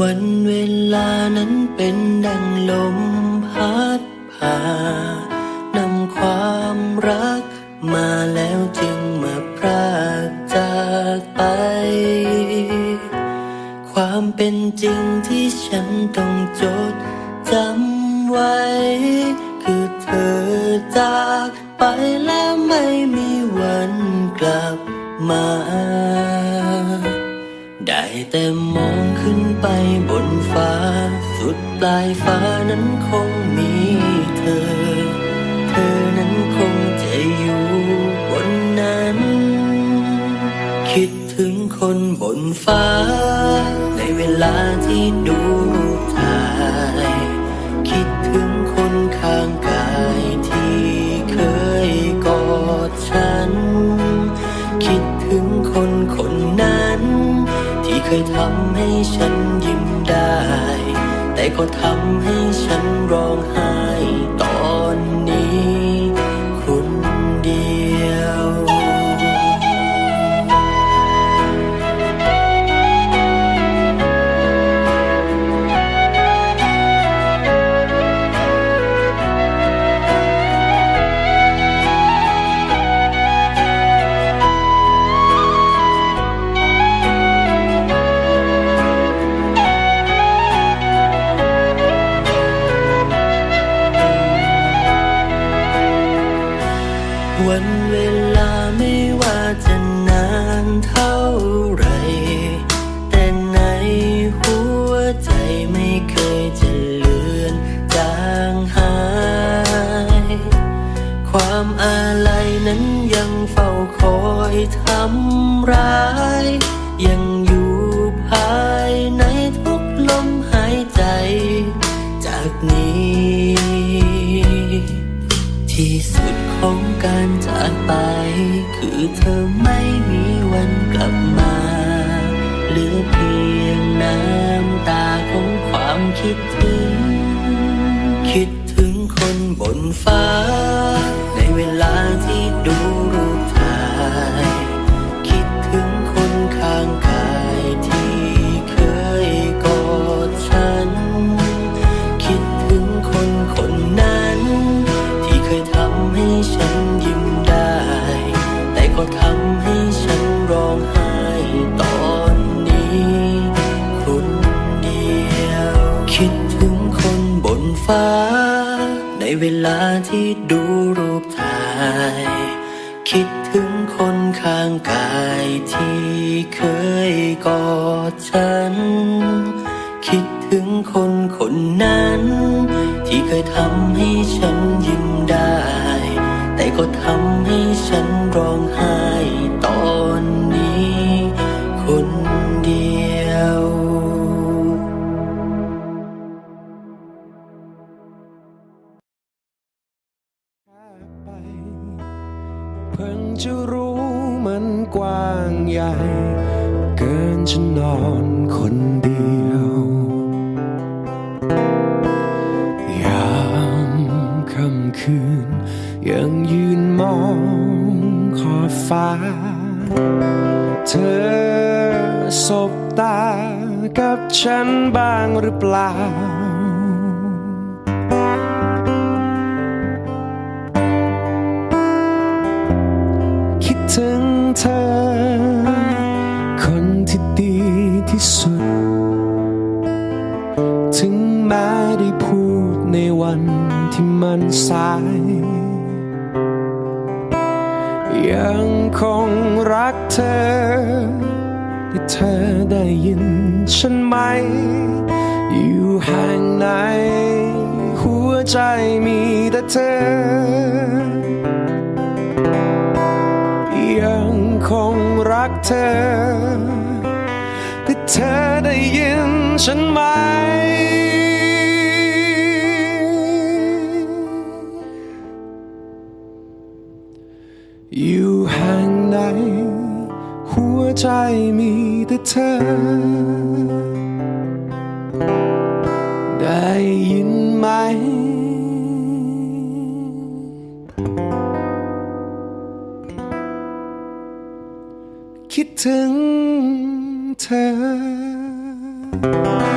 วันเวลานั้นเป็นดังลมพัดผ่านำความรักมาแล้วจึงมาพรากจากไป ความเป็นจริงที่ฉันต้องจดจำไว้ คือเธอจากไปแล้วไม่มีวันกลับมา แต่มองขึ้นไปบนฟ้า สุดปลายฟ้านั้นคงมีเธอ เธอนั้นคงจะอยู่บนนั้น คิดถึงคนบนฟ้า ในเวลาที่ดู ยทำให้ฉันยิ้มได้ แต่ก็ทำให้ฉันร้องไห้ ทำร้าย ยังอยู่ภายในทุกลมหายใจ จากนี้ ที่สุดของการจากไป คือเธอไม่มีวันกลับมาเหลือเพียงน้ำตาของความคิดถึง คิดถึงคนบนฟ้า ในเวลาที่ ฟ้า ในเวลาที่ดูรูปถ่าย คิดถึงคนข้างกายที่เคยกอดฉัน คิดถึงคนคนนั้น ที่เคยทำให้ฉันยิ้มได้ แต่ก็ทำให้ฉันร้องไห้ตอนน เพิ่งจะรู้มันกว้างใหญ่ เกินจะนอนคนเดียว ยามค่ำคืน ยังยืนมองขอบฟ้า เธอสบตากับฉันบ้างหรือเปล่า เธอ คนที่ดีที่สุด ถึงแม้ได้พูดในวันที่มันสาย ยังคงรักเธอที่เธอได้ยินฉันไหม อยู่ห่างในหัวใจมีแต่เธอ คงรักเธอแต่เธอได้ยินฉันไหม อยู่ห่างไหน หัวใจมีแต่เธอ คิดถึงเธอ